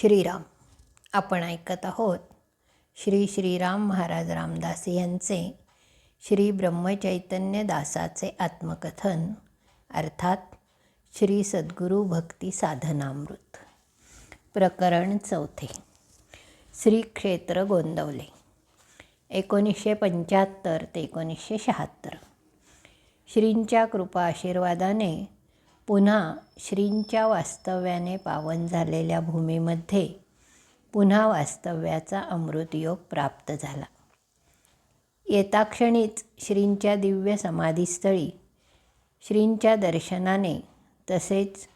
श्रीराम. आपण ऐकत आहोत श्री श्रीराम महाराज रामदास यांचे श्री ब्रह्मचैतन्य दासाचे आत्मकथन अर्थात श्री सद्गुरू भक्ती साधनामृत. प्रकरण चौथे. श्री क्षेत्र गोंदवले. एकोणीसशे पंच्याहत्तर ते एकोणीसशे शहात्तर. श्रींच्या कृपा आशीर्वादाने पुन्हा श्रींच्या वास्तव्याने पावन झालेल्या भूमीमध्ये पुन्हा वास्तव्याचा अमृतयोग प्राप्त झाला. येताक्षणीच श्रींच्या दिव्य समाधीस्थळी श्रींच्या दर्शनाने तसेच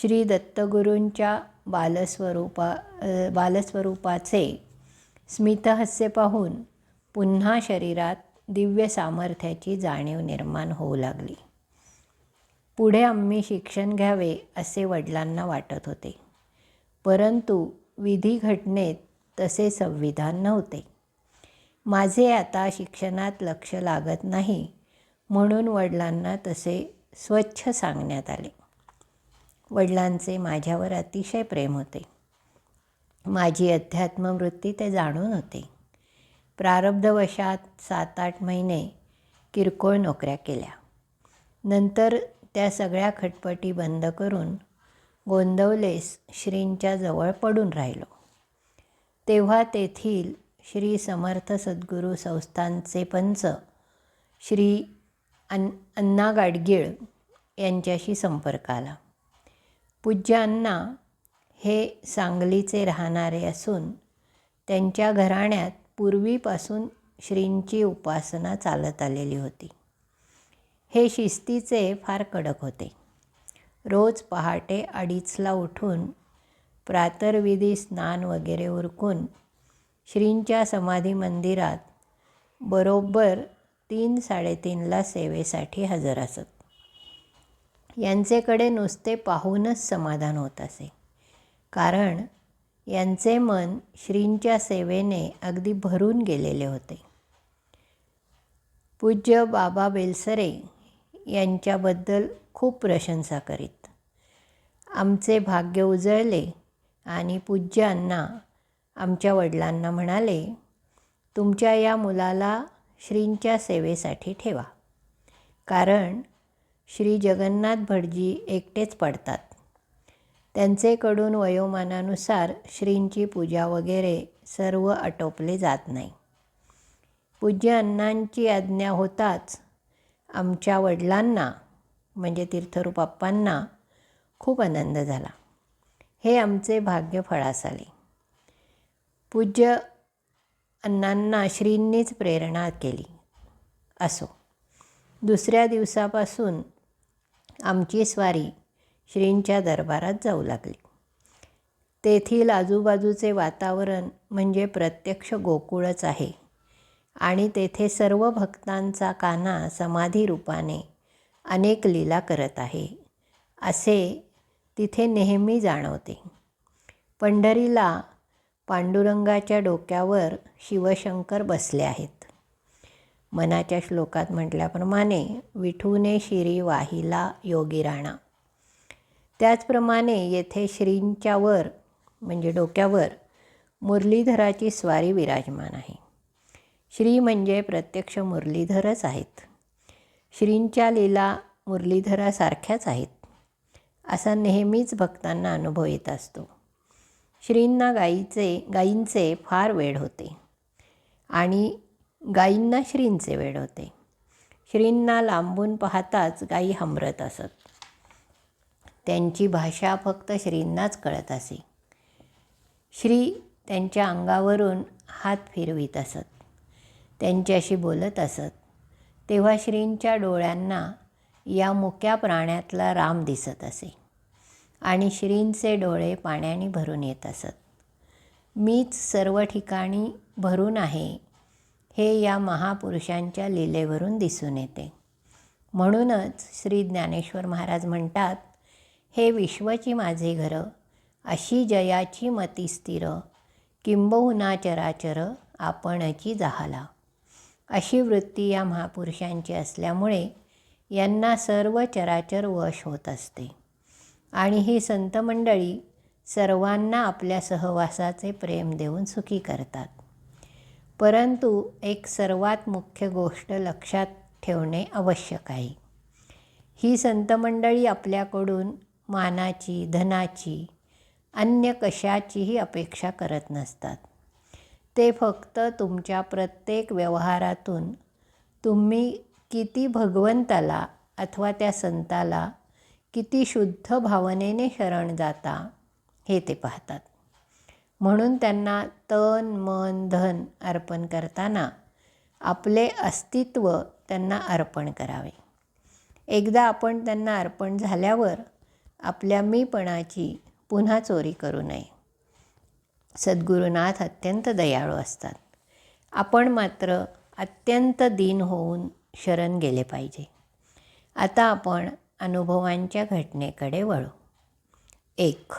श्री दत्तगुरूंच्या बालस्वरूपा बालस्वरूपाचे स्मितहास्य पाहून पुन्हा शरीरात दिव्य सामर्थ्याची जाणीव निर्माण होऊ लागली. पुढे आम्ही शिक्षण घ्यावे असे वडिलांना वाटत होते. परंतु विधी घटनेत तसे संविधान नव्हते. माझे आता शिक्षणात लक्ष लागत नाही म्हणून वडिलांना तसे स्वच्छ सांगण्यात आले. वडिलांचे माझ्यावर अतिशय प्रेम होते. माझी अध्यात्मवृत्ती ते जाणून होते. प्रारब्धवशात सात आठ महिने किरकोळ नोकऱ्या केल्या. नंतर त्या सगळ्या खटपटी बंद करून गोंदवलेस श्रींच्या जवळ पडून राहिलो. तेव्हा तेथील श्री समर्थ सद्गुरू संस्थानचे पंच श्री अन अण्णा गाडगीळ यांच्याशी संपर्क आला. पूज्य अण्णा हे सांगलीचे राहणारे असून त्यांच्या घराण्यात पूर्वीपासून श्रींची उपासना चालत आलेली होती. हे शिस्तीचे फार कडक होते. रोज पहाटे अडीचला उठून प्रातर्विधी स्नान वगैरे उरकून श्रींच्या समाधी मंदिरात बरोबर तीन साडेतीनला सेवेसाठी हजर असत. यांचेकडे नुसते पाहूनच समाधान होत असे. कारण यांचे मन श्रींच्या सेवेने अगदी भरून गेलेले होते. पूज्य बाबा बेलसरे यांच्याबद्दल खूप प्रशंसा करीत. आमचे भाग्य उजळले आणि पूज्य अण्णा आमच्या वडिलांना म्हणाले तुमच्या या मुलाला श्रींच्या सेवेसाठी ठेवा. कारण श्री जगन्नाथ भटजी एकटेच पडतात. त्यांचेकडून वयोमानानुसार श्रींची पूजा वगैरे सर्व आटोपले जात नाही. पूज्य अण्णांची आज्ञा होताच आमच्या वडिलांना म्हणजे तीर्थरूप खूप आनंद झाला. हे आमचे भाग्य फळास आले पूज्य अण्णांना श्रींनीच प्रेरणा केली असो. दुसऱ्या दिवसापासून आमची स्वारी श्रींच्या दरबारात जाऊ लागली. तेथील आजूबाजूचे वातावरण म्हणजे प्रत्यक्ष गोकुळच आहे. आणि तेथे सर्व भक्तांचा काना समाधी रूपाने अनेक लीला करत आहे. असे तिथे नेहमी जाणवते. पंढरीला पांडुरंगाच्या डोक्यावर शिवशंकर बसले आहेत. मनाच्या श्लोकात म्हटल्याप्रमाणे विठूने शिरी वाहिला योगी राणा. त्याचप्रमाणे येथे श्रींच्यावर म्हणजे डोक्यावर मुरलीधराची स्वारी विराजमान आहे. श्री म्हणजे प्रत्यक्ष मुरलीधरच आहेत. श्रींच्या लीला मुरलीधरासारख्याच आहेत. असा नेहमीच भक्तांना अनुभव येत असतो. श्रींना गाईचे गाईंचे फार वेळ होते आणि गाईंना श्रींचे वेळ होते. श्रींना लांबून पाहताच गाई हमरत असत. त्यांची भाषा फक्त श्रींनाच कळत असे. श्री त्यांच्या अंगावरून हात फिरवीत असत. त्यांच्याशी बोलत असत. तेव्हा श्रींच्या डोळ्यांना या मुक्या प्राण्यातला राम दिसत असे. आणि श्रींचे डोळे पाण्याने भरून येत असत. मीच सर्व ठिकाणी भरून आहे हे या महापुरुषांच्या लीलेवरून दिसून येते. म्हणूनच श्री ज्ञानेश्वर महाराज म्हणतात हे विश्वची माझे घरं अशी जयाची मती स्थिर किंबहुना चराचर आपणची जाहाला. अशी वृत्ती या महापुरुषांची असल्यामुळे यांना सर्व चराचर वश होत असते. आणि ही संत मंडळी सर्वांना आपल्या सहवासाचे प्रेम देऊन सुखी करतात. परंतु एक सर्वात मुख्य गोष्ट लक्षात ठेवणे आवश्यक आहे. ही संतमंडळी आपल्याकडून मानाची धनाची अन्य कशाचीही अपेक्षा करत नसतात. ते फक्त तुमच्या प्रत्येक व्यवहारातून. तुम्ही किती भगवंताला अथवा त्या संताला किती शुद्ध भावनेने शरण जाता हे ते पाहतात. म्हणून त्यांना तन मन धन अर्पण करताना आपले अस्तित्व त्यांना अर्पण करावे. एकदा आपण त्यांना अर्पण झाल्यावर आपल्या मीपणाची पुन्हा चोरी करू नये. सद्गुरुनाथ अत्यंत दयाळू असतात. आपण मात्र अत्यंत दीन होऊन शरण गेले पाहिजे. आता आपण अनुभवांच्या घटनेकडे वळू. एक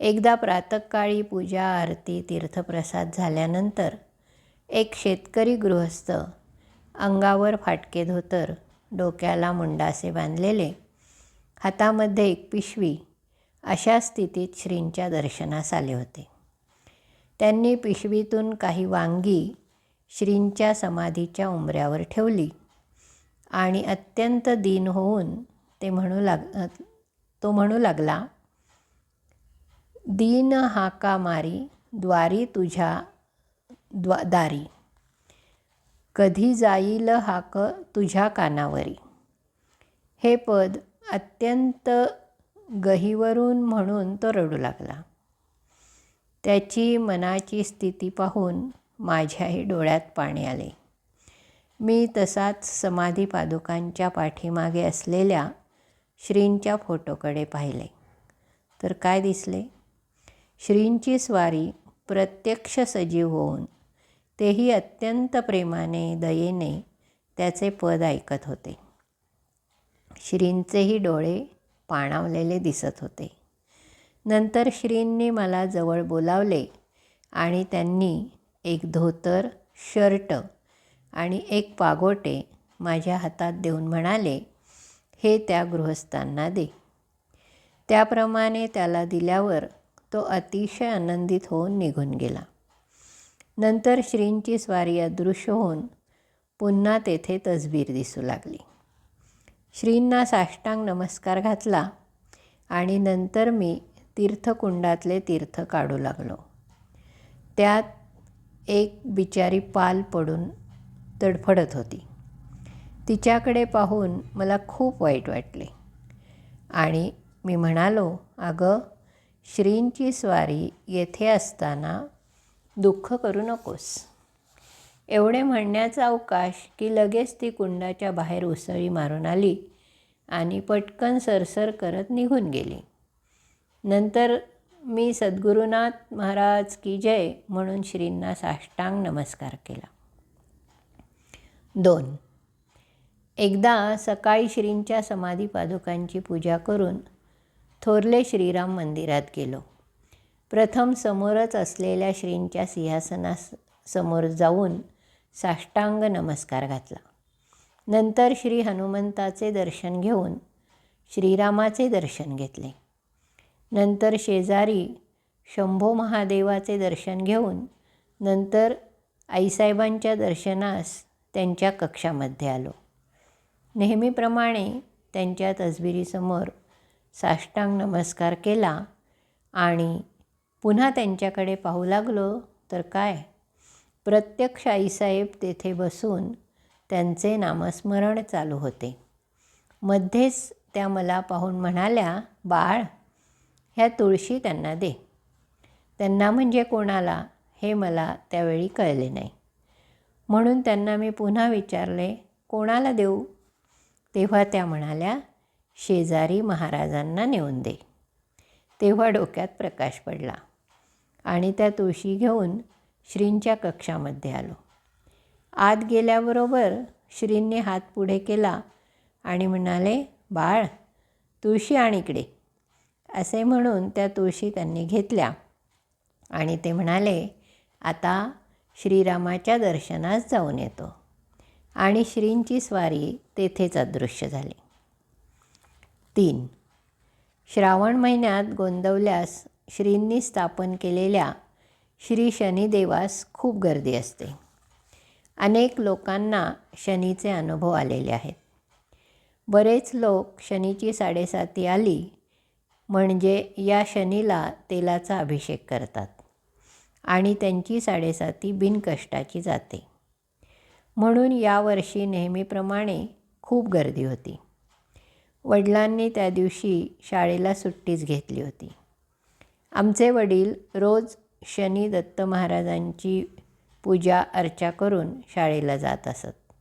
एकदा प्रातकाळी पूजा आरती तीर्थप्रसाद झाल्यानंतर एक शेतकरी गृहस्थ अंगावर फाटके धोतर डोक्याला मुंडासे बांधलेले हातामध्ये एक पिशवी अशा स्थितीत श्रींच्या दर्शनास आले होते. त्यांनी पिशवीतून काही वांगी श्रींच्या समाधीच्या उंबऱ्यावर ठेवली. आणि अत्यंत दीन होऊन ते म्हणू लाग तो म्हणू लागला दीन हाका मारी द्वारी तुझ्या द्वा दारी? कधी जाईल हाक तुझ्या कानावरी? हे पद अत्यंत गहीवरून म्हणून तो रडू लागला. त्याची मनाची स्थिती पाहून माझ्याही डोळ्यात पाणी आले. मी तसाच समाधी पादुकांच्या पाठीमागे असलेल्या श्रींच्या फोटोकडे पाहिले. तर काय दिसले? श्रींची स्वारी प्रत्यक्ष सजीव होऊन तेही अत्यंत प्रेमाने दयेने त्याचे पद ऐकत होते. श्रींचेही डोळे पाणावलेले दिसत होते. नंतर श्रींनी मला जवळ बोलावले आणि त्यांनी एक धोतर शर्ट आणि एक पागोटे माझ्या हातात देऊन म्हणाले हे त्या गृहस्थांना दे. त्याप्रमाणे त्याला दिल्यावर तो अतिशय आनंदित होऊन निघून गेला. नंतर श्रींची स्वारी अदृश्य होऊन पुन्हा तेथे तसबीर दिसू लागली. श्रींना साष्टांग नमस्कार घातला आणि नंतर मी तीर्थकुंडातले तीर्थ काढू लागलो. त्यात एक बिचारी पाल पडून तडफडत होती. तिच्याकडे पाहून मला खूप वाईट वाटले. आणि मी म्हणालो अगं श्रींची स्वारी येथे असताना दुःख करू नकोस. एवढे म्हणण्याचा अवकाश की लगेच ती कुंडाच्या बाहेर उसळी मारून आली आणि पटकन सरसर करत निघून गेली. नंतर मी सद्गुरुनाथ महाराज की जय म्हणून श्रींना साष्टांग नमस्कार केला. दोन. एकदा सकाळी श्रींच्या समाधी पादुकांची पूजा करून थोरले श्रीराम मंदिरात गेलो. प्रथम समोरच असलेल्या श्रींच्या सिंहासनास समोर जाऊन साष्टांग नमस्कार घातला. नंतर श्री हनुमंताचे दर्शन घेऊन श्रीरामाचे दर्शन घेतले. नंतर शेजारी शंभो महादेवाचे दर्शन घेऊन नंतर आईसाहेबांच्या दर्शनास त्यांच्या कक्षामध्ये आलो. नेहमीप्रमाणे त्यांच्या तसबिरीसमोर साष्टांग नमस्कार केला आणि पुन्हा त्यांच्याकडे पाहू लागलो तर काय? प्रत्यक्ष आईसाहेब तेथे बसून त्यांचे नामस्मरण चालू होते. मध्येच त्या मला पाहून म्हणाल्या बाळ ह्या तुळशी त्यांना दे. त्यांना म्हणजे कोणाला? हे मला त्यावेळी कळले नाही. म्हणून त्यांना मी पुन्हा विचारले कोणाला देऊ? तेव्हा त्या म्हणाल्या शेजारी महाराजांना नेऊन दे. तेव्हा डोक्यात प्रकाश पडला आणि त्या तुळशी घेऊन श्रींच्या कक्षामध्ये आलो. आत गेल्याबरोबर श्रींनी हात पुढे केला आणि म्हणाले बाळ तुळशी आण इकडे. असे म्हणून त्या तुळशी त्यांनी घेतल्या. आणि ते म्हणाले आता श्रीरामाच्या दर्शनास जाऊन येतो. आणि श्रींची स्वारी तेथेच अदृश्य झाली. तीन. श्रावण महिन्यात गोंदवल्यास श्रींनी स्थापन केलेल्या श्री शनिदेवास खूप गर्दी असते. अनेक लोकांना शनीचे अनुभव आलेले आहेत. बरेच लोक शनीची साडेसाती आली म्हणजे या शनीला तेलाचा अभिषेक करतात आणि त्यांची साडेसाती बिनकष्टाची जाते. म्हणून यावर्षी नेहमीप्रमाणे खूप गर्दी होती. वडिलांनी त्या दिवशी शाळेला सुट्टीच घेतली होती. आमचे वडील रोज शनी दत्त महाराजांची पूजा अर्चा करून शाळेला जात असत.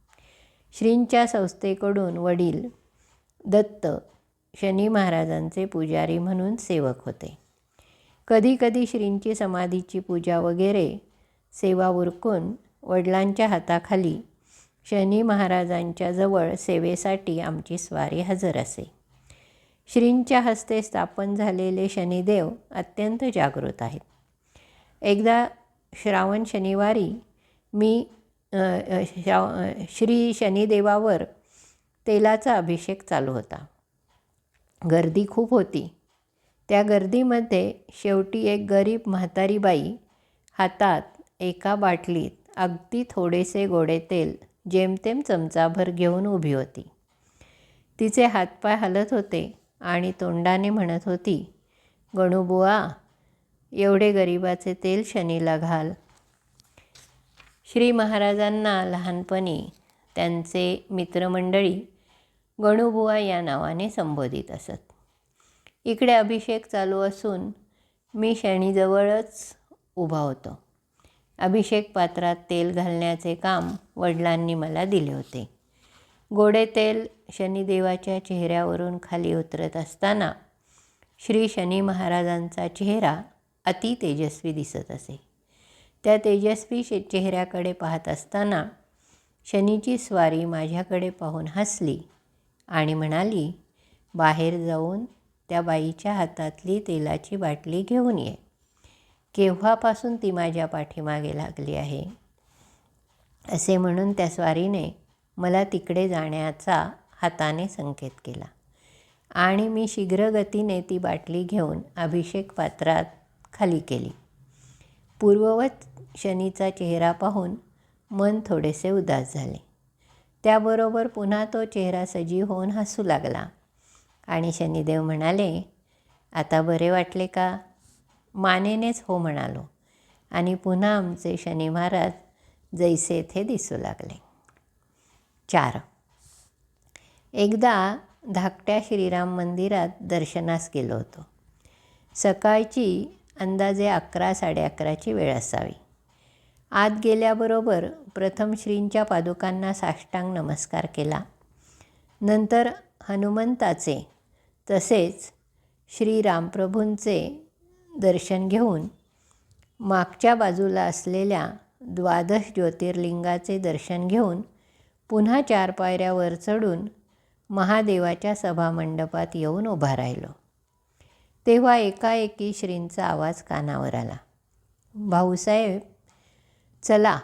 श्रींच्या संस्थेकडून वडील दत्त शनी महाराजांचे पुजारी म्हणून सेवक होते. कधीकधी श्रींची समाधीची पूजा वगैरे सेवा उरकून वडिलांच्या हाताखाली शनी महाराजांच्या जवळ सेवेसाठी आमची स्वारी हजर असे. श्रींच्या हस्ते स्थापन झालेले शनिदेव अत्यंत जागृत आहेत. एकदा श्रावण शनिवारी मी श्राव श्री शनिदेवावर तेलाचा अभिषेक चालू होता. गर्दी खूप होती. त्या गर्दीमध्ये शेवटी एक गरीब म्हातारी बाई हातात एका बाटलीत अगदी थोडेसे गोडे तेल जेमतेम चमचाभर घेऊन उभी होती. तिचे हातपाय हलत होते आणि तोंडाने म्हणत होती गणूबुवा एवढे गरिबाचे तेल शनीला घाल. श्री महाराजांना लहानपणी त्यांचे मित्रमंडळी गणूबुवा या नावाने संबोधित असत. इकडे अभिषेक चालू असून मी शनीजवळच उभा होतो. अभिषेक पात्रात तेल घालण्याचे काम वडिलांनी मला दिले होते. गोडे तेल शनिदेवाच्या चेहऱ्यावरून खाली उतरत असताना श्री शनी महाराजांचा चेहरा अति तेजस्वी दिसत असे. त्या तेजस्वी शे चेहऱ्याकडे पाहत असताना शनीची स्वारी माझ्याकडे पाहून हसली. आणि म्हणाली बाहेर जाऊन त्या बाईच्या हातातली तेलाची बाटली घेऊन ये. केव्हापासून ती माझ्या पाठीमागे लागली आहे असे म्हणून त्या स्वारीने मला तिकडे जाण्याचा हाताने संकेत केला. आणि मी शीघ्रगतीने ती बाटली घेऊन अभिषेक पात्रात खाली केली. पूर्ववत शनीचा चेहरा पाहून मन थोडेसे उदास झाले. त्याबरोबर पुन्हा तो चेहरा सजीव होऊन हसू लागला. आणि शनिदेव म्हणाले आता बरे वाटले का? मानेनेच हो म्हणालो. आणि पुन्हा आमचे शनी महाराज जैसे थे दिसू लागले. चार. एकदा धाकट्या श्रीराम मंदिरात दर्शनास गेलो होतो. सकाळची अंदाजे अकरा साडे अकराची वेळ असावी. आत गेल्याबरोबर प्रथम श्रींच्या पादुकांना साष्टांग नमस्कार केला. नंतर हनुमंताचे तसेच श्री रामप्रभूंचे दर्शन घेऊन मागच्या बाजूला असलेल्या द्वादश ज्योतिर्लिंगाचे दर्शन घेऊन पुन्हा चार पायऱ्यावर चढून महादेवाच्या सभामंडपात येऊन उभा राहिलो. तेव्हा एकाएकी श्रींचा आवाज कानावर आला. भाऊसाहेब चला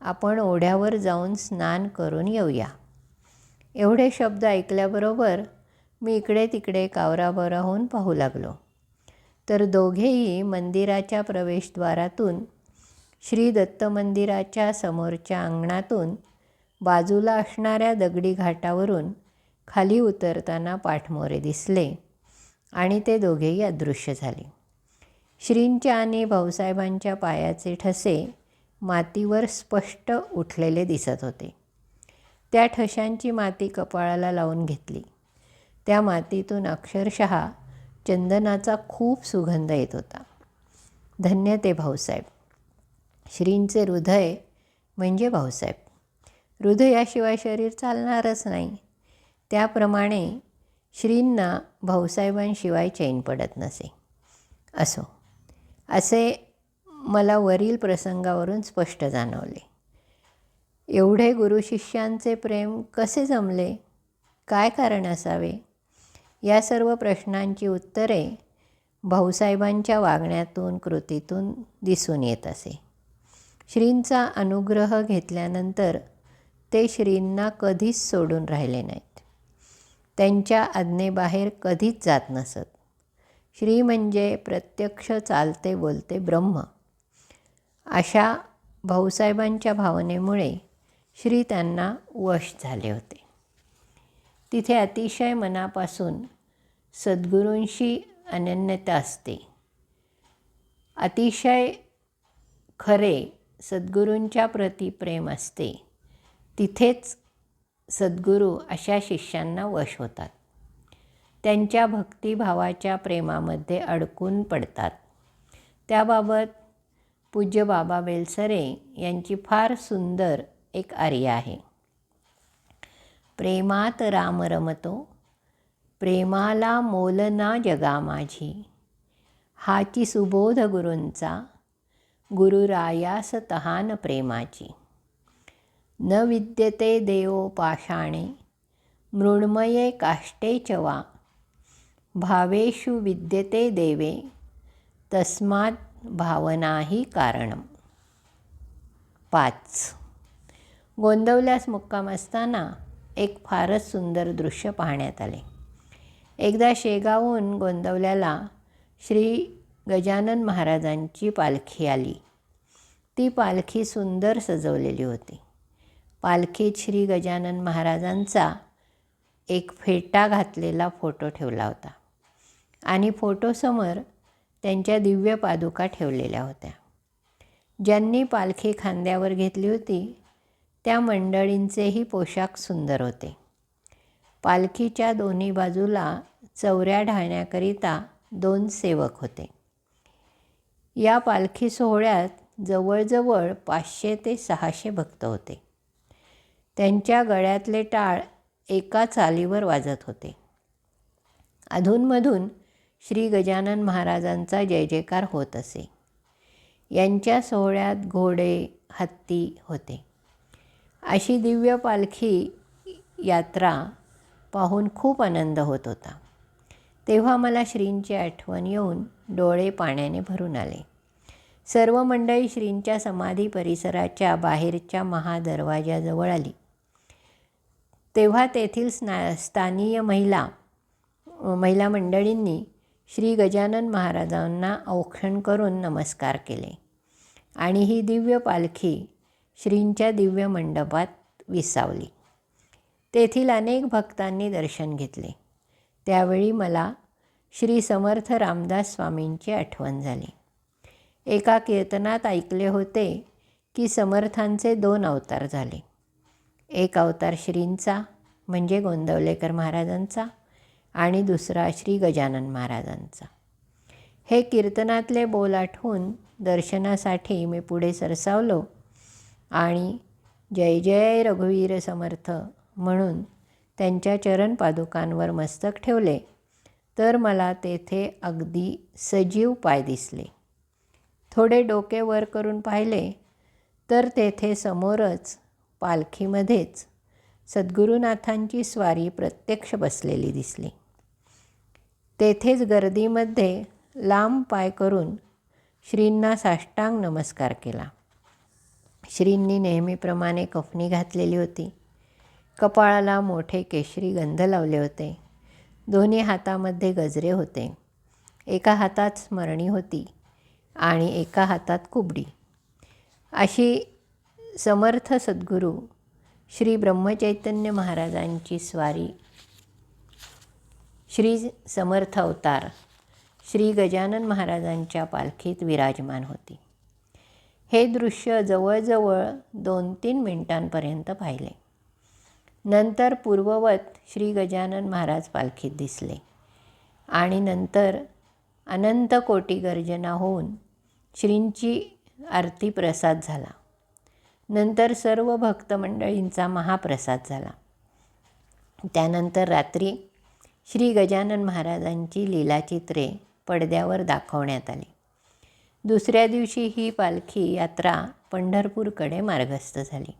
आपण ओढ्यावर जाऊन स्नान करून येऊया. एवढे शब्द ऐकल्याबरोबर मी इकडे तिकडे कावराबरा होऊन पाहू लागलो. तर दोघेही मंदिराच्या प्रवेशद्वारातून श्री दत्त मंदिराच्या समोरच्या अंगणातून बाजूला असणाऱ्या दगडी घाटावरून खाली उतरताना पाठमोरे दिसले आणि ते दोघेही अदृश्य झाले. श्रींच्या आणि भाऊसाहेबांच्या पायाचे ठसे मातीवर स्पष्ट उठलेले दिसत होते. त्या ठशांची माती कपाळाला लावून घेतली. त्या मातीतून अक्षरशः चंदनाचा खूप सुगंध येत होता. धन्य ते भाऊसाहेब. श्रींचे हृदय म्हणजे भाऊसाहेब. हृदयाशिवाय शरीर चालणारच नाही. त्याप्रमाणे श्रींना भाऊसाहेबांशिवाय चैन पडत नसे. असो. असे मला वरील प्रसंगावरून स्पष्ट जाणवले. एवढे गुरुशिष्यांचे प्रेम कसे जमले? काय कारण असावे? या सर्व प्रश्नांची उत्तरे भाऊसाहेबांच्या वागण्यातून कृतीतून दिसून येत असे. श्रींचा अनुग्रह घेतल्यानंतर ते श्रींना कधीच सोडून राहिले नाहीत. त्यांच्या आज्ञेबाहेर कधीच जात नसत. श्री म्हणजे प्रत्यक्ष चालते बोलते ब्रह्म. अशा भाऊसाहेबांच्या भावनेमुळे श्री त्यांना वश झाले होते. तिथे अतिशय मनापासून सद्गुरूंशी अनन्यता असते. अतिशय खरे सद्गुरूंच्या प्रती प्रेम असते. तिथेच सद्गुरू अशा शिष्यांना वश होतात. त्यांच्या भक्तिभावाच्या प्रेमामध्ये अडकून पडतात. त्याबाबत पूज्य बाबा बेलसरे यांची फार सुंदर एक आर्य आहे. प्रेमात राम रमतो प्रेमाला मोलना जगा माझी. हाची सुबोध गुरूंचा गुरुरायास तहान प्रेमाची. न विद्यते देवो पाषाणे मृण्मये काष्टे च वा. भावेषु विद्यते देवे तस्मात् भावनाही कारणम पाच. गोंदवल्यास मुक्काम असताना एक फारच सुंदर दृश्य पाहण्यात आले. एकदा शेगावहून गोंदवल्याला श्री गजानन महाराजांची पालखी आली. ती पालखी सुंदर सजवलेली होती. पालखीत श्री गजानन महाराजांचा एक फेटा घातलेला फोटो ठेवला होता. आणि फोटोसमोर त्यांच्या दिव्य पादुका ठेवलेल्या होत्या. ज्यांनी पालखी खांद्यावर घेतली होती त्या मंडळींचेही पोशाख सुंदर होते. पालखीच्या दोन्ही बाजूला चौऱ्या ढाळण्याकरिता दोन सेवक होते. या पालखी सोहळ्यात जवळजवळ पाचशे ते सहाशे भक्त होते. त्यांच्या गळ्यातले टाळ एका चालीवर वाजत होते. अधूनमधून श्री गजानन महाराजांचा जय जयकार होत असे. यांच्या सोहळ्यात घोडे हत्ती होते. अशी दिव्य पालखी यात्रा पाहून खूप आनंद होत होता. तेव्हा मला श्रींची आठवण येऊन डोळे पाण्याने भरून आले. सर्व मंडळी श्रींच्या समाधी परिसराच्या बाहेरच्या महादरवाजाजवळ आली. तेव्हा तेथील स्ना स्थानीय महिला महिला मंडळींनी श्री गजानन महाराजांना औक्षण करून नमस्कार केले. आणि ही दिव्य पालखी श्रींच्या दिव्य मंडपात विसावली. तेथील अनेक भक्तांनी दर्शन घेतले. त्यावेळी मला श्री समर्थ रामदास स्वामींची आठवण झाली. एका कीर्तनात ऐकले होते की समर्थांचे दोन अवतार झाले. एक अवतार श्रींचा म्हणजे गोंदवलेकर महाराजांचा आणि दुसरा श्री गजानन महाराजांचा. हे कीर्तनातले बोल आठवून दर्शनासाठी मी पुढे सरसावलो आणि जय जय रघुवीर समर्थ म्हणून त्यांच्या चरणपादुकांवर मस्तक ठेवले तर मला तेथे अगदी सजीव पाय दिसले. थोडे डोके वर करून पाहिले तर तेथे समोरच पालखीमध्येच सद्गुरुनाथांची स्वारी प्रत्यक्ष बसलेली दिसली. तेथेच गर्दीमध्ये लांब पाय करून श्रींना साष्टांग नमस्कार केला. श्रींनी नेहमीप्रमाणे कफनी घातलेली होती. कपाळाला मोठे केशरी गंध लावले होते. दोन्ही हातामध्ये गजरे होते. एका हातात स्मरणी होती आणि एका हातात कुबडी. अशी समर्थ सद्गुरू श्री ब्रह्मचैतन्य महाराजांची स्वारी श्री समर्थ अवतार. श्री गजानन महाराजांच्या पालखीत विराजमान होती. हे दृश्य जवळजवळ दोन तीन मिनिटांपर्यंत पाहिले. नंतर पूर्ववत श्री गजानन महाराज पालखीत दिसले आणि नंतर अनंत कोटी गर्जना होऊन श्रींची आरती प्रसाद झाला. नंतर सर्व भक्तमंडळींचा महाप्रसाद झाला. त्यानंतर रात्री श्री गजानन महाराजांची लीलाचित्रे पडद्यावर दाखवण्यात आली. दुसऱ्या दिवशी ही पालखी यात्रा पंढरपूरकडे मार्गस्थ झाली.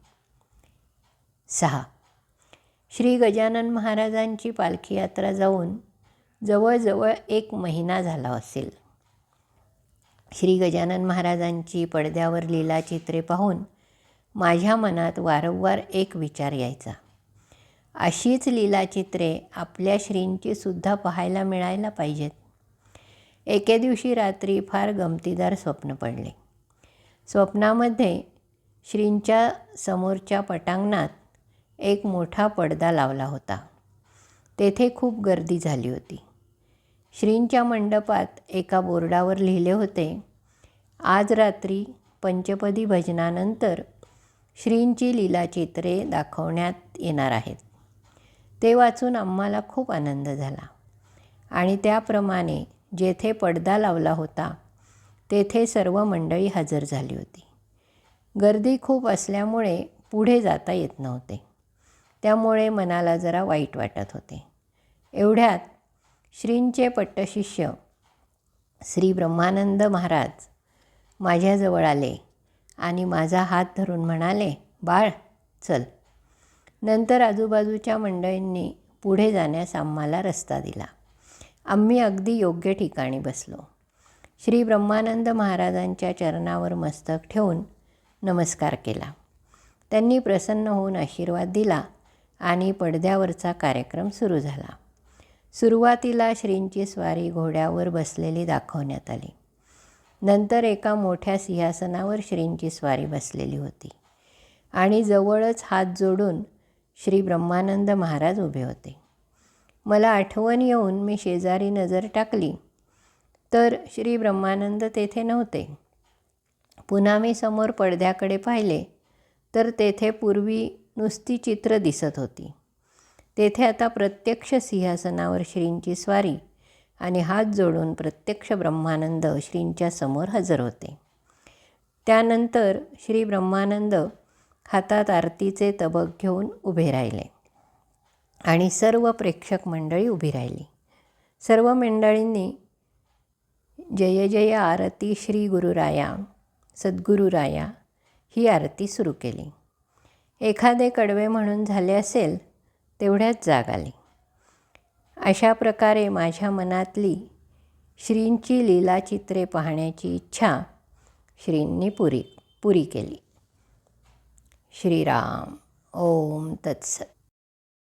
सहा. श्री गजानन महाराजांची पालखी यात्रा जाऊन जवळजवळ एक महिना झाला असेल. श्री गजानन महाराजांची पडद्यावर लीलाचित्रे पाहून माझ्या मनात वारंवार एक विचार यायचा. अशीच लीलाचित्रे आपल्या श्रींची सुद्धा पाहायला मिळायला पाहिजेत. एके दिवशी रात्री फार गमतीदार स्वप्न पडले. स्वप्नामध्ये श्रींच्या समोरच्या पटांगणात एक मोठा पडदा लावला होता. तेथे खूप गर्दी झाली होती. श्रींच्या मंडपात एका बोर्डावर लिहिले होते आज रात्री पंचपदी भजनानंतर श्रींची लीलाचित्रे दाखवण्यात येणार आहेत. ते वाचून आम्हाला खूप आनंद झाला. आणि त्याप्रमाणे जेथे पडदा लावला होता तेथे सर्व मंडळी हजर झाली होती. गर्दी खूप असल्यामुळे पुढे जाता येत नव्हते. त्यामुळे मनाला जरा वाईट वाटत होते. एवढ्यात श्रींचे पट्टशिष्य श्री ब्रह्मानंद महाराज माझ्याजवळ आले आणि माझा हात धरून म्हणाले बाळ चल. नंतर आजूबाजूच्या मंडळींनी पुढे जाण्यास आम्हाला रस्ता दिला. आम्ही अगदी योग्य ठिकाणी बसलो. श्री ब्रह्मानंद महाराजांच्या चरणावर मस्तक ठेवून नमस्कार केला. त्यांनी प्रसन्न होऊन आशीर्वाद दिला आणि पडद्यावरचा कार्यक्रम सुरू झाला. सुरुवातीला श्रींची स्वारी घोड्यावर बसलेली दाखवण्यात आली. नंतर एका मोठ्या सिंहासनावर श्रींची स्वारी बसलेली होती आणि जवळच हात जोडून श्री ब्रह्मानंद महाराज उभे होते. मला आठवण येऊन मी शेजारी नजर टाकली. तर श्री ब्रह्मानंद तेथे नव्हते. पुन्हा मी समोर पडद्याकडे पाहिले तर तेथे पूर्वी नुसती चित्र दिसत होती. तेथे आता प्रत्यक्ष सिंहासनावर श्रींची स्वारी आणि हात जोडून प्रत्यक्ष ब्रह्मानंद श्रींच्या समोर हजर होते. त्यानंतर श्री ब्रह्मानंद हातात आरतीचे तबक घेऊन उभे राहिले. आणि सर्व प्रेक्षक मंडळी उभी राहिली. सर्व मंडळींनी जय जय आरती श्री गुरुराया सद्गुरुराया ही आरती सुरू केली. एखादे कडवे म्हणून झाले असेल तेवढ्याच जाग आली. अशा प्रकारे माझ्या मनातली श्रींची लीलाचित्रे पाहण्याची इच्छा श्रींनी पुरी पुरी केली. श्रीराम ओम तत्सत